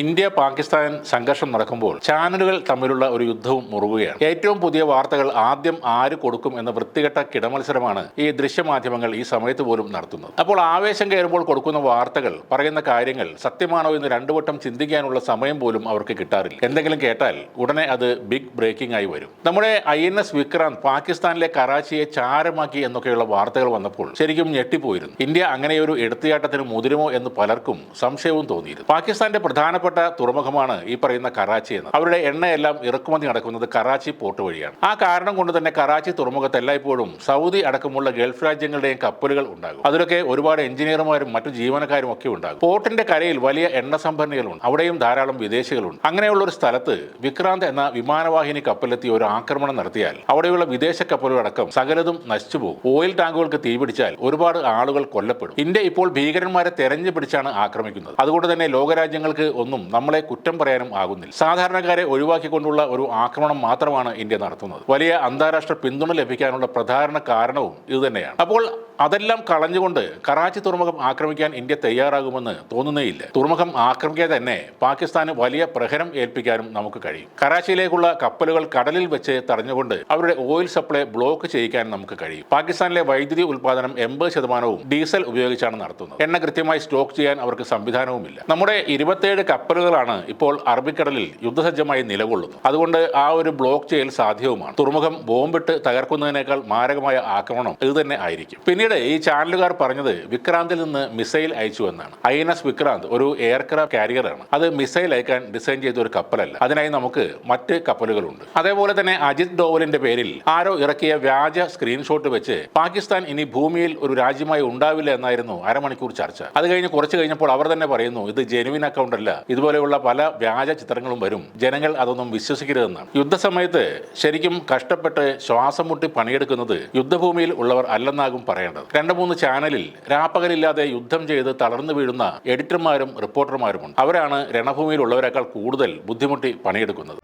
India Pakistan സംഘർഷം നടക്കുമ്പോൾ ചാനലുകൾ തമ്മിലുള്ള ഒരു യുദ്ധവും മുറുകുകയാണ്. ഏറ്റവും പുതിയ വാർത്തകൾ ആദ്യം ആര് കൊടുക്കും എന്ന വൃത്തികെട്ട കിടമത്സരമാണ് ഈ ദൃശ്യമാധ്യമങ്ങൾ ഈ സമയത്ത് പോലും നടത്തുന്നത്. അപ്പോൾ ആവേശം കയറുമ്പോൾ കൊടുക്കുന്ന വാർത്തകൾ പറയുന്ന കാര്യങ്ങൾ സത്യമാണോ എന്ന് രണ്ടുവട്ടം ചിന്തിക്കാനുള്ള സമയം പോലും അവർക്ക് കിട്ടാറില്ല. എന്തെങ്കിലും കേട്ടാൽ ഉടനെ അത് ബിഗ് ബ്രേക്കിംഗ് ആയി വരും. നമ്മുടെ ഐ എൻ എസ് വിക്രാന്ത് പാകിസ്ഥാനിലെ കറാച്ചിയെ ചാരമാക്കി എന്നൊക്കെയുള്ള വാർത്തകൾ വന്നപ്പോൾ ശരിക്കും ഞെട്ടിപ്പോയിരുന്നു. ഇന്ത്യ അങ്ങനെയൊരു എടുത്തുചാട്ടത്തിന് മുതിരുമോ എന്ന് പലർക്കും സംശയവും തോന്നിയിരുന്നു. പാകിസ്ഥാന്റെ പ്രധാനപ്പെട്ട തുറമുഖമാണ് ഈ പറയുന്ന കറാച്ചി എന്ന് അവരുടെ എണ്ണയെല്ലാം ഇറക്കുമതി നടക്കുന്നത് കറാച്ചി പോർട്ട് വഴിയാണ്. ആ കാരണം കൊണ്ട് തന്നെ കറാച്ചി തുറമുഖത്ത് എല്ലായ്പ്പോഴും സൗദി അടക്കമുള്ള ഗൾഫ് രാജ്യങ്ങളുടെയും കപ്പലുകൾ ഉണ്ടാകും. അതിലൊക്കെ ഒരുപാട് എഞ്ചിനീയർമാരും മറ്റു ജീവനക്കാരും ഒക്കെ ഉണ്ടാകും. പോർട്ടിന്റെ കരയിൽ വലിയ എണ്ണ സംഭരണികളുണ്ട്. അവിടെയും ധാരാളം വിദേശികളുണ്ട്. അങ്ങനെയുള്ള ഒരു സ്ഥലത്ത് വിക്രാന്ത് എന്ന വിമാനവാഹിനി കപ്പലെത്തി ഒരു ആക്രമണം നടത്തിയാൽ അവിടെയുള്ള വിദേശ കപ്പലുകളടക്കം സകലതും നശിച്ചു പോകും. ഓയിൽ ടാങ്കുകൾക്ക് തീപിടിച്ചാൽ ഒരുപാട് ആളുകൾ കൊല്ലപ്പെടും. ഇന്ത്യ ഇപ്പോൾ ഭീകരന്മാരെ തെരഞ്ഞു പിടിച്ചാണ് ആക്രമിക്കുന്നത്. അതുകൊണ്ട് തന്നെ ലോകരാജ്യങ്ങൾക്ക് ഒന്നും നമ്മളെ കുറ്റം പറയാനും ആകുന്നില്ല. സാധാരണക്കാരെ ഒഴിവാക്കിക്കൊണ്ടുള്ള ഒരു ആക്രമണം മാത്രമാണ് ഇന്ത്യ നടത്തുന്നത്. വലിയ അന്താരാഷ്ട്ര പിന്തുണ ലഭിക്കാനുള്ള പ്രധാന കാരണവും ഇതുതന്നെയാണ് അപ്പോൾ അതെല്ലാം കളഞ്ഞുകൊണ്ട് കറാച്ചി തുറമുഖം ആക്രമിക്കാൻ ഇന്ത്യ തയ്യാറാകുമെന്ന് തോന്നുന്നേയില്ല. തുറമുഖം ആക്രമിക്കാൻ തന്നെ പാകിസ്ഥാന് വലിയ പ്രഹരം ഏൽപ്പിക്കാനും നമുക്ക് കഴിയും. കറാച്ചിയിലേക്കുള്ള കപ്പലുകൾ കടലിൽ വെച്ച് തടഞ്ഞുകൊണ്ട് അവരുടെ ഓയിൽ സപ്ലൈ ബ്ലോക്ക് ചെയ്യിക്കാൻ നമുക്ക് കഴിയും. പാകിസ്ഥാനിലെ വൈദ്യുതി ഉൽപാദനം എൺപത് ശതമാനവും ഡീസൽ ഉപയോഗിച്ചാണ് നടത്തുന്നത്. എണ്ണ കൃത്യമായി സ്റ്റോക്ക് ചെയ്യാൻ അവർക്ക് സംവിധാനവുമില്ല. നമ്മുടെ ഇരുപത്തേഴ് കപ്പലുകളാണ് ഇപ്പോൾ അറബിക്കടലിൽ യുദ്ധസജ്ജമായി നിലകൊള്ളുന്നത്. അതുകൊണ്ട് ആ ഒരു ബ്ലോക്ക് ചെയ്യൽ സാധ്യവുമാണ്. തുറമുഖം ബോംബിട്ട് തകർക്കുന്നതിനേക്കാൾ മാരകമായ ആക്രമണം ഇത് തന്നെ ആയിരിക്കും. പിന്നീട് ഈ ചാനലുകാർ പറഞ്ഞത് വിക്രാന്തിൽ നിന്ന് മിസൈൽ അയച്ചു എന്നാണ്. ഐ എൻ എസ് വിക്രാന്ത് ഒരു എയർക്രാഫ്റ്റ് കാരിയറാണ്. അത് മിസൈൽ അയക്കാൻ ഡിസൈൻ ചെയ്ത ഒരു കപ്പലല്ല. അതിനായി നമുക്ക് മറ്റ് കപ്പലുകളുണ്ട്. അതേപോലെ തന്നെ അജിത് ഡോവലിന്റെ പേരിൽ ആരോ ഇറക്കിയ വ്യാജ സ്ക്രീൻഷോട്ട് വെച്ച് പാകിസ്ഥാൻ ഇനി ഭൂമിയിൽ ഒരു രാജ്യമായി ഉണ്ടാവില്ല എന്നായിരുന്നു അരമണിക്കൂർ ചർച്ച. അത് കഴിഞ്ഞ് കുറച്ച് കഴിഞ്ഞപ്പോൾ അവർ തന്നെ പറയുന്നു ഇത് ജെനുവിൻ അക്കൗണ്ട് അല്ല ഇതുപോലെയുള്ള പല വ്യാജ ചിത്രങ്ങളും വരും. ജനങ്ങൾ അതൊന്നും വിശ്വസിക്കരുതെന്നാണ്. യുദ്ധസമയത്ത് ശരിക്കും കഷ്ടപ്പെട്ട് ശ്വാസം മുട്ടി പണിയെടുക്കുന്നത് യുദ്ധഭൂമിയിൽ ഉള്ളവർ അല്ലെന്നാകും പറയേണ്ടത്. രണ്ട് മൂന്ന് ചാനലിൽ രാപ്പകലില്ലാതെ യുദ്ധം ചെയ്ത് തളർന്നു വീഴുന്ന എഡിറ്റർമാരും റിപ്പോർട്ടർമാരുമുണ്ട്. അവരാണ് രണഭൂമിയിലുള്ളവരെക്കാൾ കൂടുതൽ ബുദ്ധിമുട്ടി പണിയെടുക്കുന്നത്.